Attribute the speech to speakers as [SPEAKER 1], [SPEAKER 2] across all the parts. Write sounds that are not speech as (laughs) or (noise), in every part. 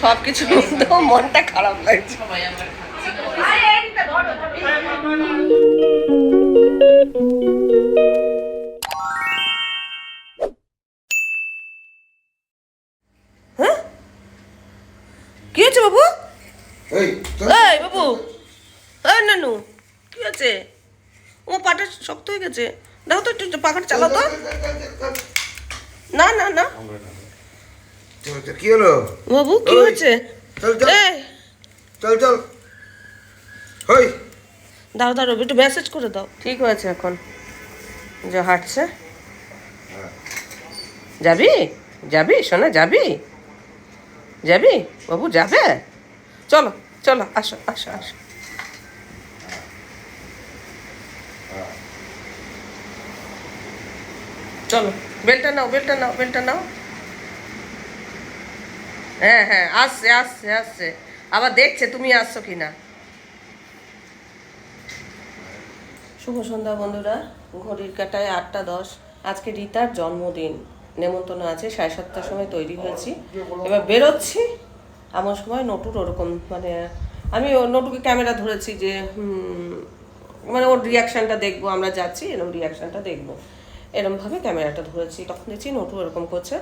[SPEAKER 1] সব কিছু তো মনটা খারাপ লাগছে হ্যাঁ কি হয়েছে বাবু
[SPEAKER 2] এই
[SPEAKER 1] বাবু এই নানু কি হয়েছে ও পাটা শক্ত হয়ে গেছে দেখো তো একটু পাখাটা চালাও তো না না না
[SPEAKER 2] কি হলো?
[SPEAKER 1] বাবু কি হয়েছে
[SPEAKER 2] চল, চল। চল চল। হই।
[SPEAKER 1] দাও দাও একটু মেসেজ করে দাও। ঠিক হয়েছে এখন। যে হাঁটছে। যাবি? যাবি? সোনা যাবি? যাবি? বাবু যাবে? চলো চলো আসো আসো আসো। চলো বেলটা নাও বেলটা নাও বেলটা নাও। হ্যাঁ হ্যাঁ আসছে আসছে আসছে। আবার দেখছে, তুমি আসছো কি না শুভ সন্ধ্যা বন্ধুরা। ঘড়ির কাটায় আটটা দশ। আজকে রিতার জন্মদিন। নেমন্তন্ন আছে, সাড়ে সাতটার সময় তৈরি হয়েছি। এবার বেরোচ্ছি। এমন সময় নটুর ওরকম মানে আমি নটুকে ক্যামেরা ধরেছি যে মানে ওর রিয়াকশানটা দেখব, আমরা যাচ্ছি এরকম রিয়াকশানটা দেখব। এরমভাবে ক্যামেরাটা ধরেছি। তখন দেখছি নটু এরকম করছে।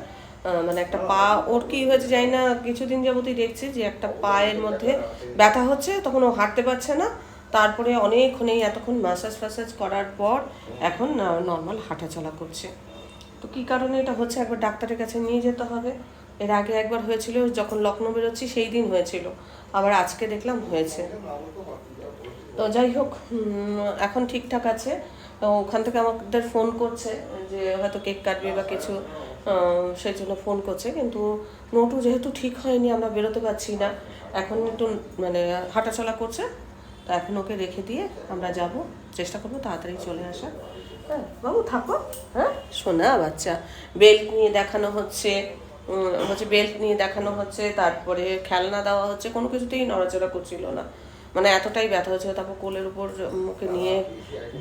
[SPEAKER 1] মানে একটা পা ওর কি হয়েছে জানি না কিছুদিন যাবতই দেখছি যে একটা পায়ের মধ্যে ব্যথা হচ্ছে তখন ও হাঁটতে পারছে না। তারপরে অনেকক্ষণ এই এতক্ষণ ম্যাসাজ ফ্যাসাজ করার পর এখন নর্মাল হাঁটাচলা করছে। তো কী কারণে এটা হচ্ছে? একবার ডাক্তারের কাছে নিয়ে যেতে হবে। এর আগে একবার হয়েছিল যখন লখনৌ বেরোচ্ছি সেই দিন হয়েছিল। আবার আজকে দেখলাম হয়েছে। তো যাই হোক এখন ঠিকঠাক আছে। ওখান থেকে আমাদের ফোন করছে যে হয়তো কেক কাটবে বা কিছু। সেই জন্য ফোন করছে। কিন্তু নোটু যেহেতু ঠিক হয়নি, আমরা বেরোতে পারছি না। এখন একটু মানে হাঁটাচলা করছে। তা এখন ওকে রেখে দিয়ে আমরা যাব। চেষ্টা করব তাড়াতাড়ি চলে আসা। হ্যাঁ বাবু থাকো। হ্যাঁ শোনা বাচ্চা। বেল্ট নিয়ে দেখানো হচ্ছে। হচ্ছে বেল্ট নিয়ে দেখানো হচ্ছে। তারপরে খেলনা দেওয়া হচ্ছে। কোনো কিছুতেই নড়াচড়া করছিল না। মানে এতটাই ব্যথা হয়েছিল। তারপর কোলের উপর মুখে নিয়ে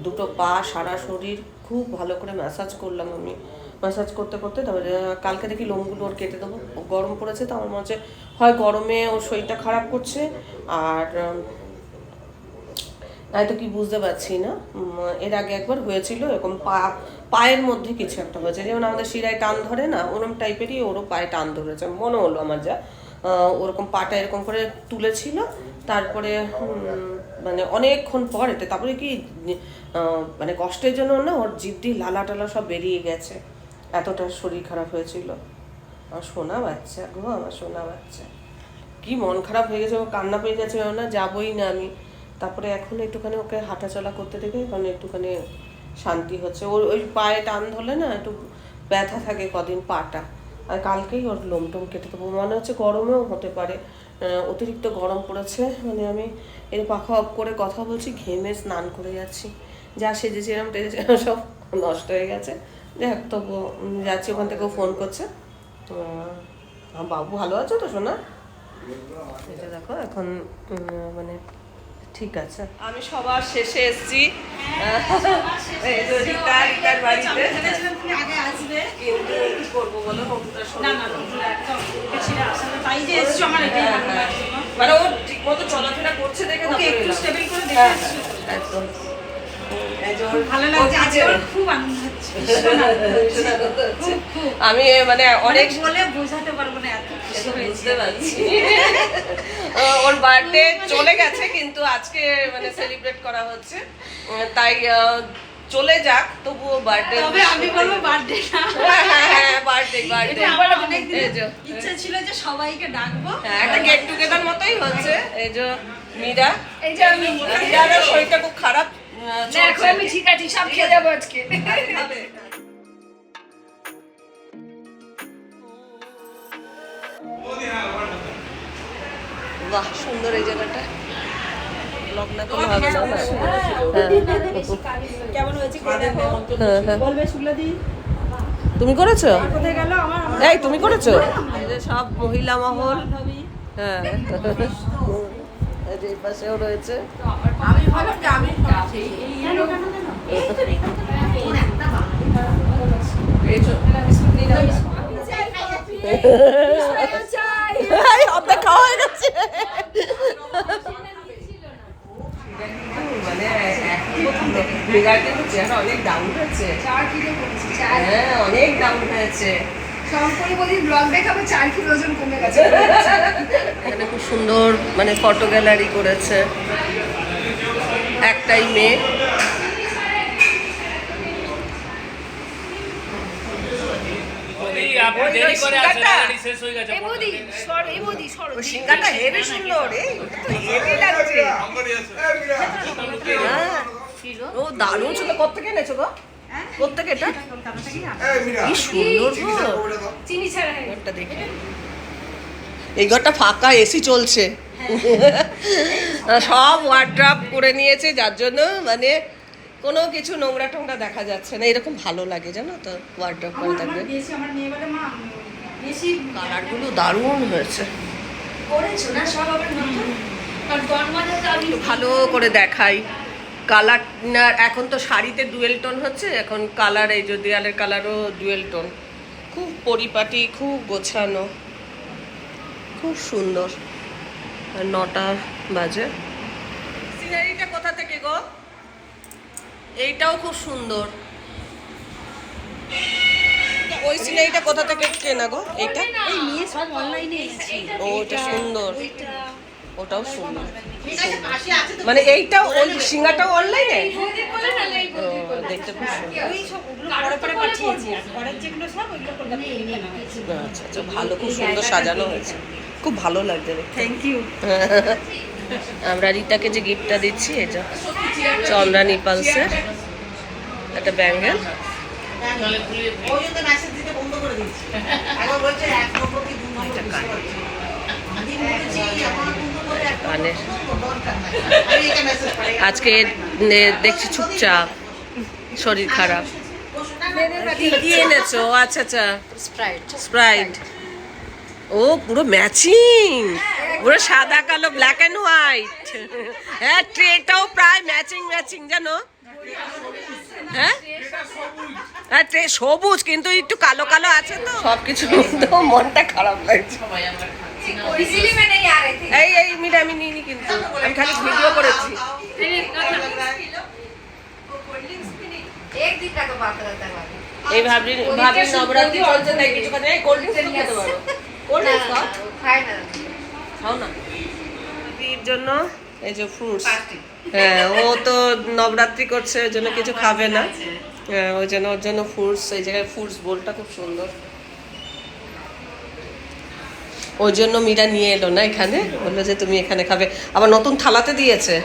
[SPEAKER 1] দুটো পা, সারা শরীর, খুব ভালো করে ম্যাসাজ করলাম আমি। ম্যাসাজ করতে করতে তারপরে কালকে দেখি লোমগুলো ওর কেটে দেবো। গরম পড়েছে তো আমার মনে হচ্ছে হয় গরমে ওর শরীরটা খারাপ করছে আর উম, হয়তো কি বুঝতে পারছি না। এর আগে একবার হয়েছিল এরকম পা পায়ের মধ্যে কিছু একটা হয়েছে। যেমন আমাদের শিরায় টান ধরে না ওরকম টাইপেরই ওরও পায়ে টান ধরেছে মনে হলো আমার যা। ওরকম পাটা এরকম করে তুলেছিল তারপরে মানে অনেকক্ষণ পর তারপরে কি মানে কষ্টের জন্য না ওর জিদ্দি লালা টালা সব বেরিয়ে গেছে। এতটা শরীর খারাপ হয়েছিল। আমার সোনা বাচ্চা গো, আমার সোনা বাচ্চা। কি মন খারাপ হয়ে গেছে, ও কান্না পেয়ে গেছে না যাবই না আমি। তারপরে এখন একটুখানি ওকে হাঁটাচলা করতে দেখে কারণ একটুখানি শান্তি হচ্ছে। ওর ওই পায়ে টান ধরলে না একটু ব্যথা থাকে কদিন পাটা। আর কালকেই ওর লোম টোম কেটে দেবো। মনে হচ্ছে গরমেও হতে পারে। অতিরিক্ত গরম পড়েছে। মানে আমি এর পাখা অফ করে কথা বলছি, ঘেমে স্নান করে যাচ্ছি। যা সেজেছিলাম টেজেছিলাম সব নষ্ট হয়ে গেছে। দেখ তবু যাচ্ছি ওখান থেকেও ফোন করছে। আমার বাবু ভালো আছো তো শোনা এটা দেখো এখন মানে ঠিক আছে। আমি সবার শেষে এসেছি। এই যে রিতা রিতার বাড়িতে। কিন্তু কি করব বলো? নতুনটা মানে ও ঠিক মতো চলাফেরা করছে দেখে। হ্যাঁ, হ্যাঁ, একদম। (laughs) আমি মানে অনেক
[SPEAKER 3] বলে বোঝাতে পারব না এত
[SPEAKER 1] বুঝতে পারছি। (laughs) ওর বার্থডে চলে গেছে কিন্তু আজকে মানে সেলিব্রেট করা হচ্ছে। তাই চলে যাক তবুও বার্থডে
[SPEAKER 3] তবে আমি বলব বার্থডে না। (laughs)
[SPEAKER 1] হ্যাঁ বার্থডে বার্থডে
[SPEAKER 3] আমার অনেক ইচ্ছা ছিল যে সবাইকে ডাকবো।
[SPEAKER 1] হ্যাঁ একটা গেট টুগেদার মতোই হচ্ছে। এই যে মীরা।
[SPEAKER 4] এই যে আমি
[SPEAKER 1] মীরার শরীরটা খুব খারাপ।
[SPEAKER 4] দেখো। আমি ঠিক আছি সব খেয়ে যাব আজকে।
[SPEAKER 1] বাহ সুন্দর এই জায়গাটা। হ্যাঁ, হ্যাঁ।
[SPEAKER 3] বলবে সুলদি
[SPEAKER 1] তুমি করেছ?
[SPEAKER 3] কোথায় গেল? আমার আমার
[SPEAKER 1] এই তুমি করেছ? সব মহিলা মহল। হ্যাঁ। যে এই পাশেও রয়েছে
[SPEAKER 3] আমি ভাবলাম যে আমি
[SPEAKER 1] এই যাচ্ছে মানে মেঘার কিন্তু চেহারা অনেক ডাউন হয়েছে
[SPEAKER 4] চার কিলো কমেছে চার
[SPEAKER 1] হ্যাঁ অনেক ডাউন হয়েছে
[SPEAKER 4] শঙ্করী বলি ব্লগ দেখাবো চার কিলো ওজন কমে গেছে।
[SPEAKER 1] এখানে খুব সুন্দর মানে ফটো গ্যালারি করেছে একটাই মেয়ে। ও দারুণ ছিল কোথেকে এনেছো গো? কোথেকে এটা? কি সুন্দর
[SPEAKER 2] চিনি
[SPEAKER 4] ছাড়া হয়
[SPEAKER 1] ঘরটা দেখি। এই ঘরটা ফাঁকা এসি চলছে। সব ওয়ার্ড্রাপ করে নিয়েছে যার জন্য মানে কোনো কিছু নোংরা টোংরা দেখা যাচ্ছে না। এরকম ভালো লাগে জানো তো ওয়ার্ড্রাপ করে থাকবে
[SPEAKER 3] বেশি আমার মেয়ে বলে মা বেশি
[SPEAKER 1] কালারগুলো দারুণ হয়েছে। ভালো করে দেখাই। কালার এখন তো শাড়িতে ডুয়েল টোন হচ্ছে এখন কালার এই যে দেয়ালের কালারও ডুয়েল টোন খুব পরিপাটি খুব গোছানো খুব সুন্দর। আর নটা বাজে। সিনারিটা কোথা থেকে গো? এইটাও খুব সুন্দর। ওই সিনারিটা কোথা থেকে কেনা গো? এইটা?
[SPEAKER 3] এই মেয়ে সব অনলাইনে এসেছি
[SPEAKER 1] ও ওটা সুন্দর। ওটাও সুন্দর। মানে এইটাও ওই সিঙ্গাটাও অনলাইনে? দেখতে
[SPEAKER 3] হয়েছে।
[SPEAKER 1] আচ্ছা আচ্ছা ভালো খুব সুন্দর সাজানো হয়েছে। খুব ভালো লাগছে দেখতে।
[SPEAKER 3] থ্যাংক ইউ
[SPEAKER 1] আমরা রিতাকে যে গিফটটা দিচ্ছি এটা চন্দ্রানী পালসের একটা ব্যাঙ্গেল
[SPEAKER 3] ওই জন্য মেসেজ দিতে বন্ধ করে দিয়েছি একবার বলছে এক নম্বর কি দু নম্বর বুঝতে পারছি না। আমি বলেছি আমার দু নম্বরে এক নম্বর
[SPEAKER 1] কানের।
[SPEAKER 3] দরকার নাই আমি এটা মেসেজ পাই
[SPEAKER 1] আজকে দেখছি চুপচাপ শরীর খারাপ। কি এনেছো? আচ্ছা আচ্ছা। স্প্রাইট স্প্রাইট ও পুরো ম্যাচিং পুরো সাদা কালো ব্ল্যাক অ্যান্ড হোয়াইট হ্যাঁ ট্রেটাও প্রায় ম্যাচিং ম্যাচিং জানো? হ্যাঁ? হ্যাঁ ট্রে সবুজ কিন্তু একটু কালো কালো আছে তো। সব কিছু তো মনটা খারাপ লাগছে। এই এই আমি নিইনি কিন্তু। আমি খালি ভিডিও করেছি। এই নবরাত্রি চলছে, তাই কিছু কথা কোল্ড ড্রিঙ্কস খেতে পারো। কোল্ড ড্রিঙ্কস খাও। খাও না। জন্য এই যে ফ্রুটস হ্যাঁ ও তো নবরাত্রি করছে, ওই জন্য কিছু খাবে না। হ্যাঁ, ওই জন্য, ওর জন্য ফ্রুটস এই জায়গায় ফ্রুটস বোলটা খুব সুন্দর। ওই জন্য মীরা নিয়ে এলো না এখানে? বলল যে তুমি এখানে খাবে। আবার নতুন থালাতে দিয়েছে।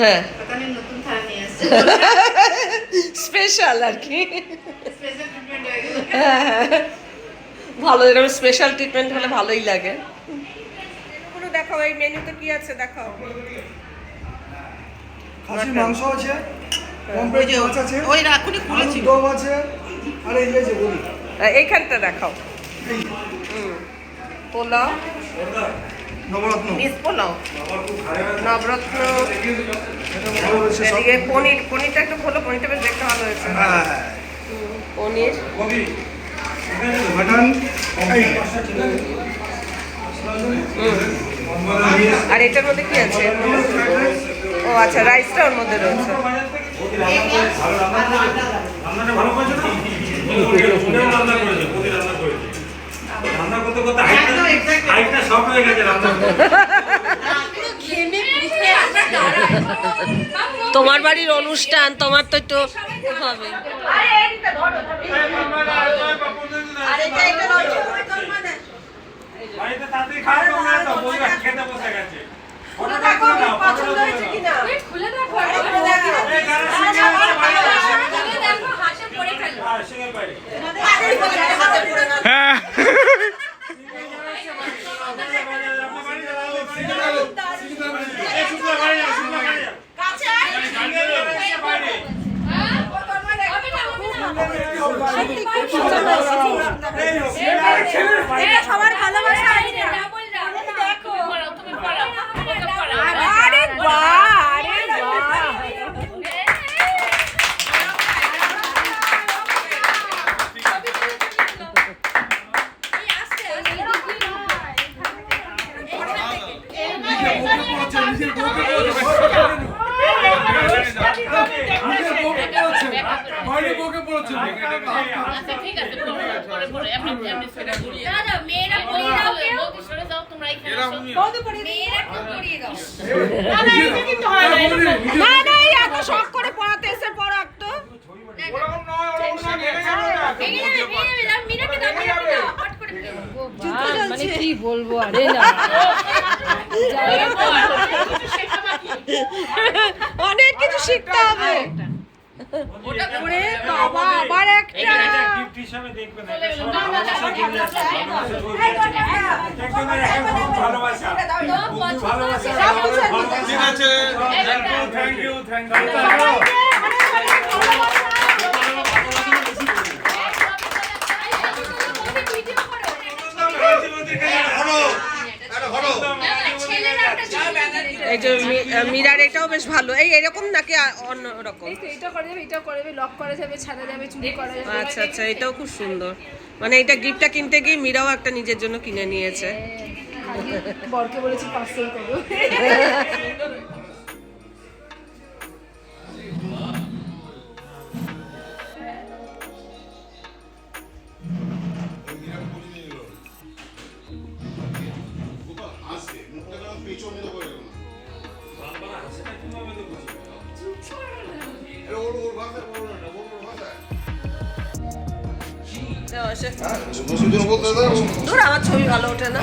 [SPEAKER 1] হ্যাঁ। স্পেশাল আর কি।
[SPEAKER 3] হ্যাঁ, হ্যাঁ।
[SPEAKER 1] ভালো এরকম স্পেশাল ট্রিটমেন্ট হলে ভালোই লাগে। দেখাও এই মেনুতে কি আছে দেখাও।
[SPEAKER 5] খাসির মাংস আছে
[SPEAKER 3] ওই রাখুনি খুলেছি।
[SPEAKER 5] আছে আর এই যে বলি।
[SPEAKER 1] এইখানটা দেখাও। পোলাও। মিস পোলাও। নবরত্ন। এদিকে পনির পনিরটা একটু পনিরটা বেশ দেখতে ভালো হয়েছে।
[SPEAKER 5] হ্যাঁ
[SPEAKER 1] পনির। আর এটার মধ্যে কি আছে? ও আচ্ছা রাইসটা ওর মধ্যে রয়েছে।
[SPEAKER 6] রান্না করতে করতে হাইটটা- হয়ে গেছে রান্না
[SPEAKER 1] তোমার বাড়ির অনুষ্ঠান তোমার তো একটু হবে।
[SPEAKER 4] খুলে দেখো
[SPEAKER 6] এই গাড়ির সিঙ্গেল আছে বাইরে আছে।
[SPEAKER 4] খুলে দেখো হাসে পড়ে ফেলো
[SPEAKER 6] হ্যাঁ।
[SPEAKER 4] সবার ভালোবাসা আরে বাহ
[SPEAKER 1] এত শখ করে পড়াতে এসে
[SPEAKER 7] মানে কি বলব আরে (laughs)
[SPEAKER 1] অনেক কিছু শিখতে হবে।
[SPEAKER 7] ওরে বাবা আবার একটা
[SPEAKER 6] gift হিসাবে দেখবেন, ভালোবাসা ভালোবাসা দিয়ে যাচ্ছে। একজনের একে খুব ভালোবাসা। খুব ভালোবাসা, ভালোবাসা।
[SPEAKER 5] ঠিক আছে
[SPEAKER 6] Thank you, thank you, thank you.
[SPEAKER 4] ছেলেরা একটা
[SPEAKER 1] এই যে মিরার এটাও বেশ ভালো। এই এরকম নাকি অন্য রকম?
[SPEAKER 7] এটা করা যাবে এটা করা যাবে লক করা যাবে ছাড়া যাবে চুরি করা যাবে
[SPEAKER 1] আচ্ছা আচ্ছা এটাও খুব সুন্দর। মানে এটা গিফটটা কিনতে গিয়ে মিরাও একটা নিজের জন্য কিনে নিয়েছে।
[SPEAKER 7] বরকে বলেছি পার্সেল করো। (laughs)
[SPEAKER 1] আমার ছবি ভালো ওঠে না।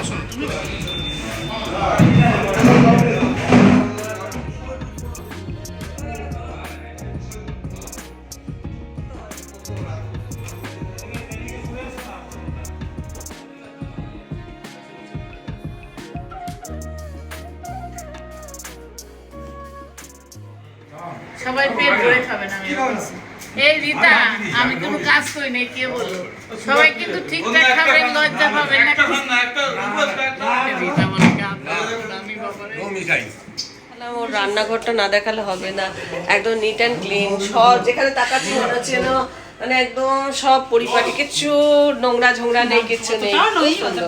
[SPEAKER 8] সবাই পেট ভরে খাবে না এই রীতা আমি কোনো কাজ করি নাই কে বলল সবাই কিন্তু ঠিকঠাক খাবেন লজ্জা পাবেন না রীতা বলে আমি বাবারে
[SPEAKER 1] রান্নাঘরটা না দেখালে হবে না একদম নিট অ্যান্ড ক্লিন সব যেখানে তাকাচ্ছি মনে হচ্ছে মানে একদম সব পরিপাটি কিচ্ছু নোংরা ঝোংরা নেই কিচ্ছু নেই সুন্দর।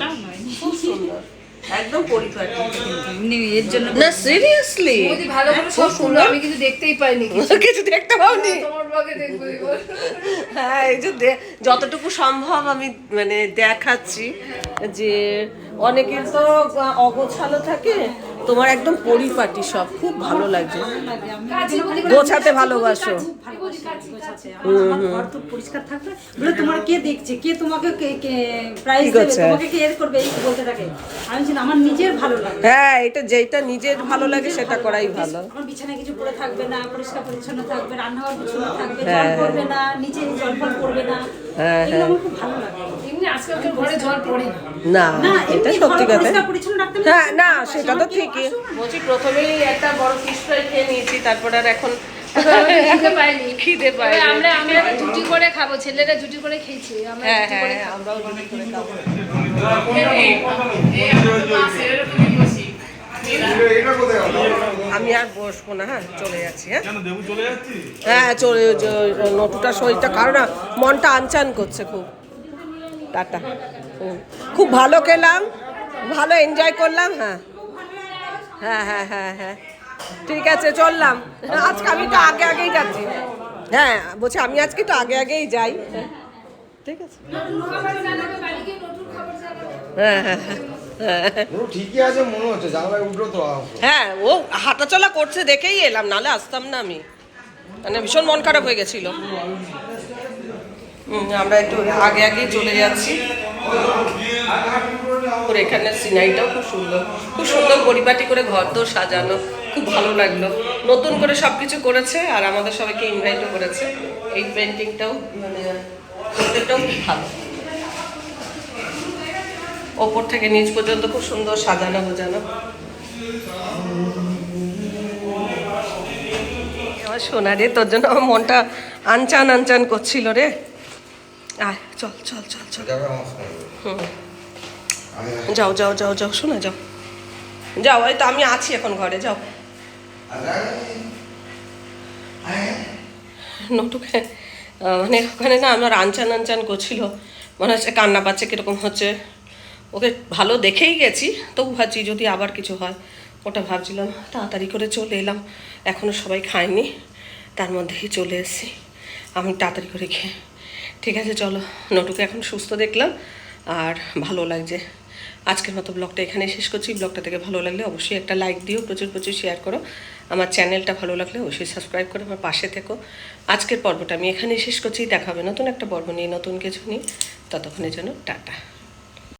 [SPEAKER 1] একদম পরিপাটি
[SPEAKER 7] এর জন্য
[SPEAKER 1] না সিরিয়াসলি
[SPEAKER 7] ভালো করে সব শুনলো আমি কিন্তু দেখতেই পাইনি কিছু। (laughs)
[SPEAKER 1] কিছু দেখতে পাওনি?
[SPEAKER 7] তোমার ব্লগে দেখব (laughs)
[SPEAKER 1] হ্যাঁ এই যে যতটুকু সম্ভব আমি মানে দেখাচ্ছি যে অনেকের তো অগোছালো থাকে তোমার একদম পরিপাটি সব খুব ভালো লাগছে। গোছাতে ভালোবাসো।
[SPEAKER 9] আমার তো পরিষ্কার থাকবে। বলে তোমার কে দেখছে? কে তোমাকে কে কে প্রাইজ দেবে? তোমাকে কে এর করবে? এই বলতে থাকে। আমি আমার নিজের ভালো লাগে।
[SPEAKER 1] হ্যাঁ এটা যেটা নিজের ভালো লাগে সেটা করাই ভালো।
[SPEAKER 9] আমার বিছানায় কিছু পড়ে থাকবে না পরিষ্কার পরিচ্ছন্ন থাকবে রান্নাঘর গুছানো থাকবে জল
[SPEAKER 1] হ্যাঁ।
[SPEAKER 9] পড়বে না নিচে জল ফল পড়বে না।
[SPEAKER 1] হ্যাঁ,
[SPEAKER 9] এগুলো আমার খুব ভালো লাগে।
[SPEAKER 7] এমনি আজকালকার ঘরে জল পড়ে না।
[SPEAKER 1] না
[SPEAKER 9] না
[SPEAKER 1] এটা সত্যি কথা।
[SPEAKER 9] পরিচ্ছন্ন
[SPEAKER 1] হ্যাঁ না সেটা তো
[SPEAKER 9] আমার আসুক
[SPEAKER 1] বলছি প্রথমেই একটা বড় ফিশ ফ্রাই খেয়ে নিয়েছি তারপর আর এখন
[SPEAKER 7] খিদে। আমরা আমরা জুটি করে খাব ছেলেরা জুটি করে খেয়েছি আমরা
[SPEAKER 1] হ্যাঁ
[SPEAKER 7] জুটি
[SPEAKER 1] হ্যাঁ
[SPEAKER 7] করে
[SPEAKER 1] হ্যাঁ, আমরাও জুটি করে খাব? আমি আর বসবো না হ্যাঁ চলে যাচ্ছি হ্যাঁ।
[SPEAKER 5] চলে যাচ্ছি?
[SPEAKER 1] হ্যাঁ চলে নটুটা শরীরটা কারণ না মনটা আনচান করছে খুব। টাটা। খুব ভালো খেলাম ভালো এনজয় করলাম হ্যাঁ। হ্যাঁ হ্যাঁ হ্যাঁ হ্যাঁ। ঠিক আছে চললাম। আজকে আমি তো আগে আগেই যাচ্ছি। হ্যাঁ বলছি আমি আজকে তো আগে আগেই যাই। ঠিক আছে। হ্যাঁ হ্যাঁ হ্যাঁ।
[SPEAKER 2] ও ঠিকই আছে মনে হচ্ছে জানলায় উঠল তো
[SPEAKER 1] হ্যাঁ ও হাঁটাচলা করছে দেখেই এলাম নালে আসতাম না আমি। মানে ভীষণ মন খারাপ হয়ে গেছিল। আমরা একটু আগে আগেই চলে যাচ্ছি। ওর এখানের সিনারিটাও খুব সুন্দর। খুব সুন্দর পরিপাটি করে ঘর দোর সাজানো, খুব ভালো লাগল। নতুন করে সব কিছু করেছে আর আমাদের সবাইকে ইনভাইটও করেছে। এই পেন্টিংটাও মানে প্রত্যেকটাও খুব ভালো। ওপর থেকে নিচ পর্যন্ত খুব সুন্দর সাজানো গোজানো আমার সোনা রে, তোর জন্য আমার মনটা আনচান আনচান করছিল রে। আয় চল চল চল চল। হুম। যাও যাও যাও যাও শোনা যাও। যাও এই তো আমি আছি এখন ঘরে যাও। নটুকে মানে ওখানে না আমার আনচান আনচান করছিল। মনে হচ্ছে কান্না পাচ্ছে কীরকম হচ্ছে। ওকে ভালো দেখেই গেছি তবু ভাবছি যদি আবার কিছু হয়। ওটা ভাবছিলাম তাড়াতাড়ি করে চলে এলাম। এখনও সবাই খায়নি তার মধ্যেই চলে এসেছি। আমি তাড়াতাড়ি করে খেয়ে ঠিক আছে, চলো। নটুকে এখন সুস্থ দেখলাম আর ভালো লাগছে। আজকের মতো ব্লগটা এখানে শেষ করছি। ব্লগটা থেকে ভালো লাগলে অবশ্যই একটা লাইক দিও, প্রচুর প্রচুর শেয়ার করো। আমার চ্যানেলটা ভালো লাগলে অবশ্যই সাবস্ক্রাইব করে, আমার পাশে থেকো। আজকের পর্বটা আমি এখানেই শেষ করছি। দেখা হবে নতুন একটা পর্ব নিয়ে, নতুন কিছু নিয়ে। ততক্ষণের জন্য টাটা।